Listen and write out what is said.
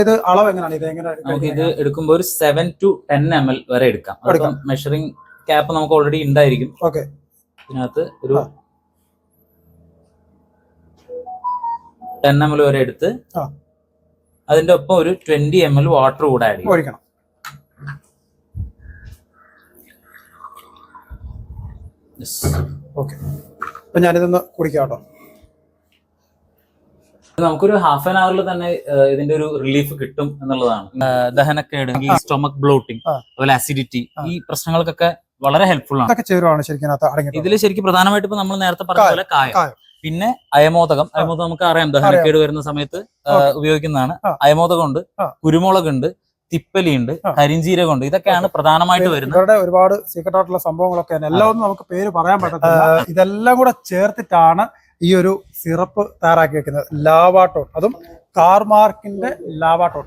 ഇത് അളവ് എങ്ങനെയാണ്? ഇത് എങ്ങനെ നമുക്ക് ഇത് എടുക്കുമ്പോൾ ഒരു seven to ten M L വരെ എടുക്കാം. എടുക്കാം. മെഷറിംഗ് ക്യാപ്പ് നമുക്ക് ഓൾറെഡി ഉണ്ടായിരിക്കും. ഓക്കെ ഇതിനകത്ത് ഒരു ആ. ടെൻ എം എൽ വരെ എടുത്ത് ആ. അതിന്റെ ഒപ്പം ഒരു ട്വന്റി എം എൽ വാട്ടർ കൂടെ ആഡ് ചെയ്യും. ഒഴിക്കണം. Yes. ഓക്കെ അപ്പൊ ഞാനിതൊന്ന് കുടിക്കാം കേട്ടോ. നമുക്കൊരു ഹാഫ് ആൻ അവറിൽ തന്നെ ഇതിന്റെ ഒരു റിലീഫ് കിട്ടും എന്നുള്ളതാണ്. ദഹനക്കേട് സ്റ്റൊമക് ബ്ലോട്ടിംഗ്. അതുപോലെ അസിഡിറ്റി ഈ പ്രശ്നങ്ങൾക്കൊക്കെ വളരെ ഹെൽപ്ഫുൾ ആണ്. ചേരുവാണ് ശരിക്കും ഇതിൽ ശരിക്കും പ്രധാനമായിട്ട് ഇപ്പൊ നമ്മൾ നേരത്തെ പറഞ്ഞ പോലെ കായം. പിന്നെ അയമോദകം. അയമോദകം നമുക്ക് അറിയാം ദഹനക്കേട് വരുന്ന സമയത്ത് ഉപയോഗിക്കുന്നതാണ്. അയമോദകം ഉണ്ട്. കുരുമുളക് ഉണ്ട് തിപ്പലി ഉണ്ട് ആ. ഉണ്ട്. ഇതൊക്കെയാണ് പ്രധാനമായിട്ട് വരുന്നത്. ഇവരുടെ ഒരുപാട് സീക്രട്ട് ആയിട്ടുള്ള സംഭവങ്ങളൊക്കെ എല്ലാം നമുക്ക് പേര് പറയാൻ പറ്റത്തില്ല. ഇതെല്ലാം കൂടെ ചേർത്തിട്ടാണ് ഈ ഒരു സിറപ്പ് തയ്യാറാക്കി വെക്കുന്നത് ലാവാട്ടോൺ അതും കാർമാർക്കിന്റെ ലാവാട്ടോൺ